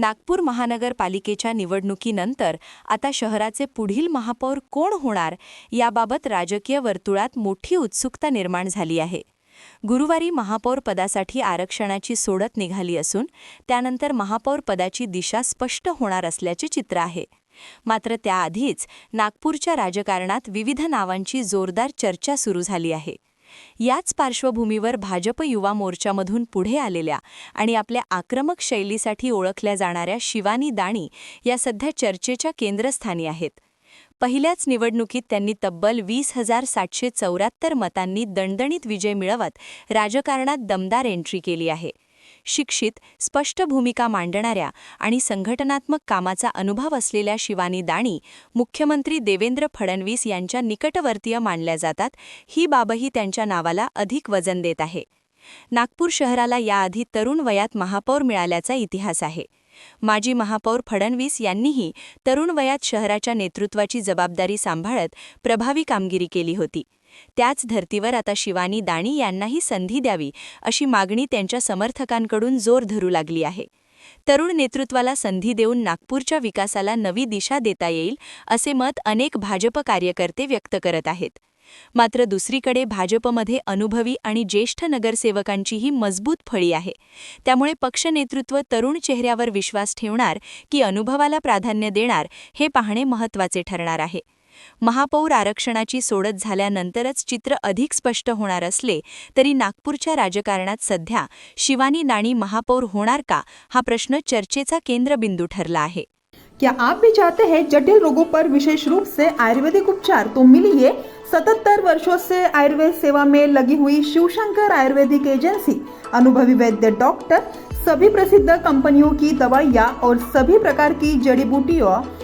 नागपूर महानगरपालिकेच्या निवडणुकीनंतर आता शहराचे पुढील महापौर कोण होणार याबाबत राजकीय वर्तुळात मोठी उत्सुकता निर्माण झाली आहे. गुरुवारी महापौर पदासाठी आरक्षणाची सोडत निघाली असून त्यानंतर महापौर पदाची दिशा स्पष्ट होणार असल्याचे चित्र आहे. मात्र त्याआधीच नागपूरच्या राजकारणात विविध नावांची जोरदार चर्चा सुरू झाली आहे. याच पार्श्वभूमीवर भाजप युवा मोर्चामधून पुढे आलेल्या आणि आपल्या आक्रमक शैलीसाठी ओळखल्या जाणाऱ्या शिवानी दाणी या सध्या चर्चेच्या केंद्रस्थानी आहेत. पहिल्याच निवडणुकीत त्यांनी तब्बल वीस हजार सातशे चौऱ्याहत्तर मतांनी दणदणीत विजय मिळवत राजकारणात दमदार एंट्री केली आहे. शिक्षित स्पष्ट भूमिका मांडणाऱ्या आणि संघटनात्मक कामाचा अनुभव असलेल्या शिवानी दाणी मुख्यमंत्री देवेंद्र फडणवीस यांच्या निकटवर्तीय मानल्या जातात. ही बाबही त्यांच्या नावाला अधिक वजन देत आहे. नागपूर शहराला याआधी तरुण वयात महापौर मिळाल्याचा इतिहास आहे. माजी महापौर फडणवीस यांनीही तरुण वयात शहराच्या नेतृत्वाची जबाबदारी सांभाळत प्रभावी कामगिरी केली होती. त्याच धर्तीवर आता शिवानी दाणी यांनाही संधी द्यावी अशी मागणी त्यांच्या समर्थकांकडून जोर धरू लागली आहे. तरुण नेतृत्वाला संधी देऊन नागपूरच्या विकासाला नवी दिशा देता येईल असे मत अनेक भाजप कार्यकर्ते व्यक्त करत आहेत. मात्र दुसरीकडे भाजपमध्ये अनुभवी आणि ज्येष्ठ नगरसेवकांचीही मजबूत फळी आहे. त्यामुळे पक्षनेतृत्व तरुण चेहऱ्यावर विश्वास ठेवणार की अनुभवाला प्राधान्य देणार हे पाहणे महत्त्वाचे ठरणार आहे. महापौर आरक्षणाची सोडत झाल्यानंतरच चित्र अधिक स्पष्ट होणार असले तरी नागपूरच्या राजकारणात सध्या शिवानी नाणी महापौर होणार का हा प्रश्न चर्चेचा केंद्रबिंदू ठरला आहे. क्या आप भी चाहते हैं जटिल रोगों पर विशेष रूप से आयुर्वेदिक उपचार? तो मिलिए 77 वर्षों से आयुर्वेद सेवा में लगी हुई शिवशंकर आयुर्वेदिक एजेंसी अनुभवी वैद्य डॉक्टर सभी प्रसिद्ध कंपनियों की दवाइयाँ और सभी प्रकार की जड़ी बूटियों